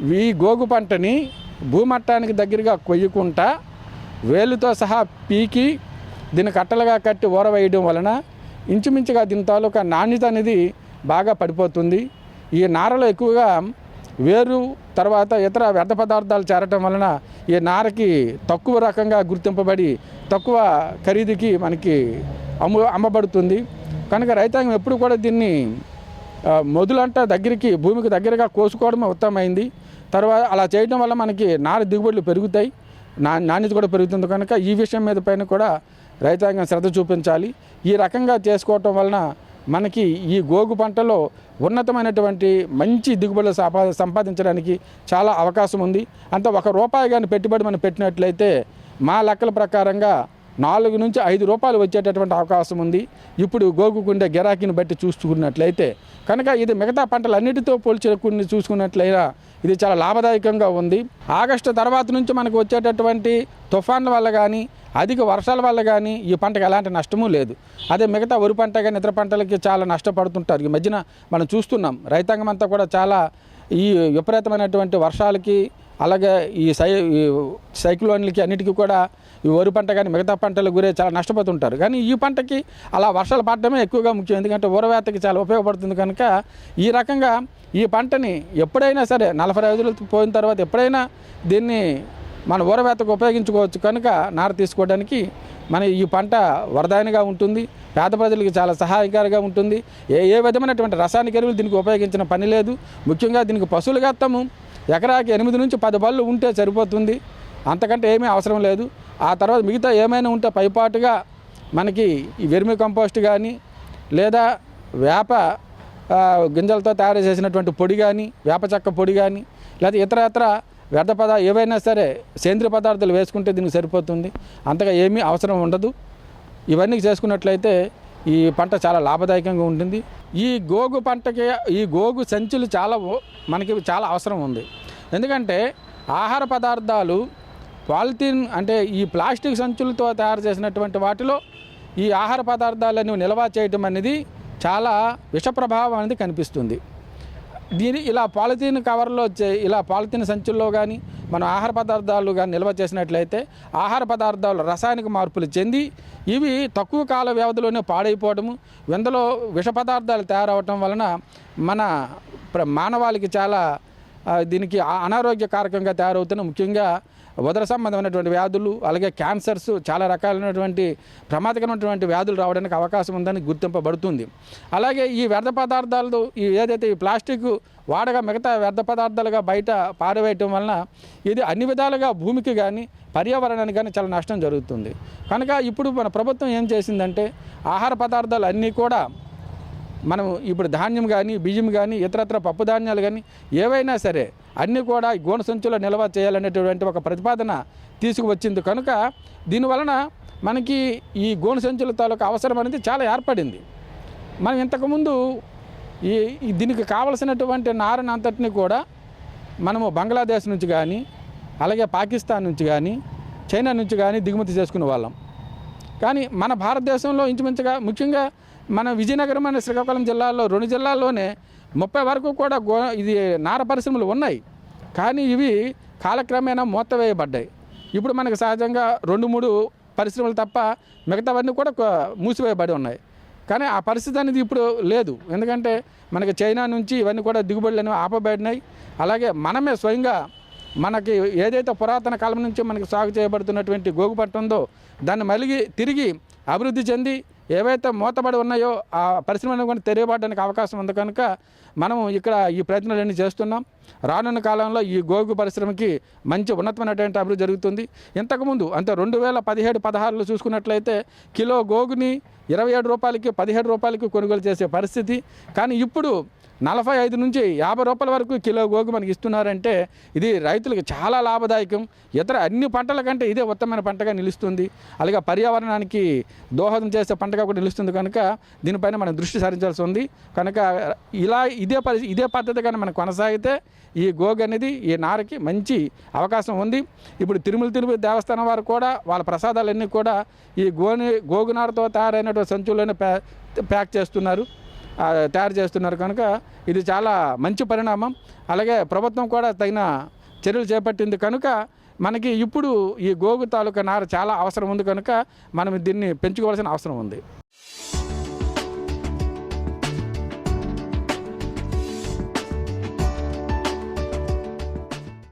ఈ గోగు పంటని భూమట్టానికి దగ్గరగా కొయ్యకుండా వేలుతో సహా పీకి దీన్ని కట్టలుగా కట్టి ఊరవేయడం వలన ఇంచుమించుగా దీని తాలూకా నాణ్యత అనేది బాగా పడిపోతుంది. ఈ నారలో ఎక్కువగా వేరు తర్వాత ఇతర వ్యర్థ పదార్థాలు చేరటం వలన ఈ నారకి తక్కువ రకంగా గుర్తింపబడి తక్కువ ఖరీదుకి మనకి అమ్ము అమ్మబడుతుంది. కనుక రైతాంగం ఎప్పుడు కూడా దీన్ని మొదలంట దగ్గరికి భూమికి దగ్గరగా కోసుకోవడమే ఉత్తమమైంది. తర్వాత అలా చేయడం వల్ల మనకి నార దిగుబడులు పెరుగుతాయి. నా నాణ్యత కూడా పెరుగుతుంది కనుక ఈ విషయం మీద పైన కూడా రైతాంగం శ్రద్ధ చూపించాలి. ఈ రకంగా చేసుకోవటం వలన మనకి ఈ గోగు పంటలో ఉన్నతమైనటువంటి మంచి దిగుబడులు సంపా సంపాదించడానికి చాలా అవకాశం ఉంది. అంత ఒక రూపాయి కానీ పెట్టుబడి మనం పెట్టినట్లయితే మా లెక్కల ప్రకారంగా నాలుగు నుంచి ఐదు రూపాయలు వచ్చేటటువంటి అవకాశం ఉంది. ఇప్పుడు గోగుకుండే గిరాకీని బట్టి చూసుకున్నట్లయితే కనుక ఇది మిగతా పంటలన్నిటితో పోల్చుకుని చూసుకున్నట్లయినా ఇది చాలా లాభదాయకంగా ఉంది. ఆగస్టు తర్వాత నుంచి మనకు వచ్చేటటువంటి తుఫాన్ల వల్ల కానీ అధిక వర్షాల వల్ల కానీ ఈ పంటకు ఎలాంటి నష్టము లేదు. అదే మిగతా వరి పంట కానీ ఇతర పంటలకి చాలా నష్టపడుతుంటారు. ఈ మధ్యన మనం చూస్తున్నాం. రైతాంగం అంతా కూడా చాలా ఈ విపరీతమైనటువంటి వర్షాలకి అలాగే ఈ సై సైక్లోన్లకి అన్నిటికీ కూడా ఈ వరి పంట కానీ మిగతా పంటలు గురే చాలా నష్టపోతుంటారు. కానీ ఈ పంటకి అలా వర్షాలు పడడమే ఎక్కువగా ముఖ్యం. ఎందుకంటే ఊరవేతకి చాలా ఉపయోగపడుతుంది కనుక ఈ రకంగా ఈ పంటని ఎప్పుడైనా సరే నలభై రోజులు పోయిన తర్వాత ఎప్పుడైనా దీన్ని మన ఊరవేతకు ఉపయోగించుకోవచ్చు కనుక నార తీసుకోవడానికి మన ఈ పంట వరదానిగా ఉంటుంది. పేద ప్రజలకు చాలా సహాయకారిగా ఉంటుంది. ఏ ఏ విధమైనటువంటి రసాయనిక ఎరువులు దీనికి ఉపయోగించిన పని లేదు. ముఖ్యంగా దీనికి పశువులు గత్తము ఎకరాకి ఎనిమిది నుంచి పది బళ్ళు ఉంటే సరిపోతుంది. అంతకంటే ఏమీ అవసరం లేదు. ఆ తర్వాత మిగతా ఏమైనా ఉంటే పైపాటుగా మనకి ఈ వెర్మి కంపోస్ట్ కానీ లేదా వేప గింజలతో తయారు చేసినటువంటి పొడి కానీ వేప చెక్క పొడి కానీ లేదా ఇతర ఇతర వ్యర్థ పదార్థ ఏవైనా సరే సేంద్రియ పదార్థాలు వేసుకుంటే దీనికి సరిపోతుంది. అంతగా ఏమీ అవసరం ఉండదు. ఇవన్నీ చేసుకున్నట్లయితే ఈ పంట చాలా లాభదాయకంగా ఉంటుంది. ఈ గోగు పంటకి ఈ గోగు సంచులు చాలా మనకి చాలా అవసరం ఉంది. ఎందుకంటే ఆహార పదార్థాలు పాలిథిన్ అంటే ఈ ప్లాస్టిక్ సంచులతో తయారు చేసినటువంటి వాటిలో ఈ ఆహార పదార్థాలను నిల్వ చేయటం అనేది చాలా విష ప్రభావం అనేది కనిపిస్తుంది. దీని ఇలా పాలిథీన్ కవర్లో ఇలా పాలిథీన్ సంచుల్లో కానీ మనం ఆహార పదార్థాలు కానీ నిల్వ చేసినట్లయితే ఆహార పదార్థాలు రసాయనిక మార్పులు చెంది ఇవి తక్కువ కాల వ్యవధిలోనే పాడైపోవడము ఇందులో విష పదార్థాలు తయారవటం వలన మన ప్ర- మానవాళికి చాలా దీనికి ఆ- అనారోగ్యకారకంగా తయారవుతున్న ముఖ్యంగా ఉదర సంబంధమైనటువంటి వ్యాధులు అలాగే క్యాన్సర్స్ చాలా రకాలైనటువంటి ప్రమాదకరమైనటువంటి వ్యాధులు రావడానికి అవకాశం ఉందని గుర్తింపబడుతుంది. అలాగే ఈ వ్యర్థ పదార్థాలు ఈ ఏదైతే ఈ ప్లాస్టిక్ వాడగా మిగతా వ్యర్థ పదార్థాలుగా బయట పారవేయటం వలన ఇది అన్ని విధాలుగా భూమికి కానీ పర్యావరణానికి కానీ చాలా నష్టం జరుగుతుంది. కనుక ఇప్పుడు మన ప్రభుత్వం ఏం చేసిందంటే ఆహార పదార్థాలు అన్నీ కూడా మనం ఇప్పుడు ధాన్యం కానీ బియ్యం కానీ ఇతరత్ర పప్పు ధాన్యాలు కానీ ఏవైనా సరే అన్నీ కూడా ఈ సంచులో నిల్వ చేయాలనేటువంటి ఒక ప్రతిపాదన తీసుకువచ్చింది. కనుక దీనివలన మనకి ఈ గోను సంచుల తాలూకు అవసరం అనేది చాలా ఏర్పడింది. మనం ఇంతకుముందు ఈ ఈ దీనికి కావలసినటువంటి నారని అంతటిని కూడా మనము బంగ్లాదేశ్ నుంచి కానీ అలాగే పాకిస్తాన్ నుంచి కానీ చైనా నుంచి కానీ దిగుమతి చేసుకునే వాళ్ళం. కానీ మన భారతదేశంలో ఇంచుమించుగా ముఖ్యంగా మన విజయనగరం అనే శ్రీకాకుళం జిల్లాలో రెండు జిల్లాల్లోనే ముప్పై వరకు కూడా గో ఇది నార పరిశ్రమలు ఉన్నాయి. కానీ ఇవి కాలక్రమేణా మూతవేయబడ్డాయి. ఇప్పుడు మనకు సహజంగా రెండు మూడు పరిశ్రమలు తప్ప మిగతావన్నీ కూడా మూసివేయబడి ఉన్నాయి. కానీ ఆ పరిస్థితి అనేది ఇప్పుడు లేదు. ఎందుకంటే మనకి చైనా నుంచి ఇవన్నీ కూడా దిగుబడులు అనేవి ఆపబడినాయి. అలాగే మనమే స్వయంగా మనకి ఏదైతే పురాతన కాలం నుంచి మనకి సాగు చేయబడుతున్నటువంటి గోగు పంట ఉందో దాన్ని మలిగి తిరిగి అభివృద్ధి చెంది ఏవైతే మూతబడి ఉన్నాయో ఆ పరిశ్రమలను కూడా తెలియబడడానికి అవకాశం ఉంది కనుక మనం ఇక్కడ ఈ ప్రయత్నాలన్నీ చేస్తున్నాం. రానున్న కాలంలో ఈ గోగు పరిశ్రమకి మంచి ఉన్నతమైనటువంటి అభివృద్ధి జరుగుతుంది. ఇంతకుముందు అంటే రెండు వేల పదిహేడు పదహారులో చూసుకున్నట్లయితే కిలో గోగుని ఇరవై ఏడు రూపాయలకి పదిహేడు రూపాయలకి కొనుగోలు చేసే పరిస్థితి. కానీ ఇప్పుడు నలభై ఐదు నుంచి యాభై రూపాయల వరకు కిలో గోగు మనకి ఇస్తున్నారంటే ఇది రైతులకు చాలా లాభదాయకం. ఇతర అన్ని పంటల కంటే ఇదే ఉత్తమమైన పంటగా నిలుస్తుంది. అలాగే పర్యావరణానికి దోహదం చేసే పంటగా కూడా నిలుస్తుంది కనుక దీనిపైన మనం దృష్టి సారించాల్సి ఉంది. కనుక ఇలా ఇదే పరి ఇదే పద్ధతి కానీ మనం కొనసాగితే ఈ గోగు అనేది ఈ నారకి మంచి అవకాశం ఉంది. ఇప్పుడు తిరుమల తిరుపతి దేవస్థానం వారు కూడా వాళ్ళ ప్రసాదాలన్నీ కూడా ఈ గోని గోగునారతో తయారైనటువంటి సంచుల్లోనే ప్యాక్ చేస్తున్నారు. తయారు చేస్తున్నారు కనుక ఇది చాలా మంచి పరిణామం. అలాగే ప్రభుత్వం కూడా తగిన చర్యలు చేపట్టింది కనుక మనకి ఇప్పుడు ఈ గోగు తాలూకా నార చాలా అవసరం ఉంది కనుక మనం దీన్ని పెంచుకోవాల్సిన అవసరం ఉంది.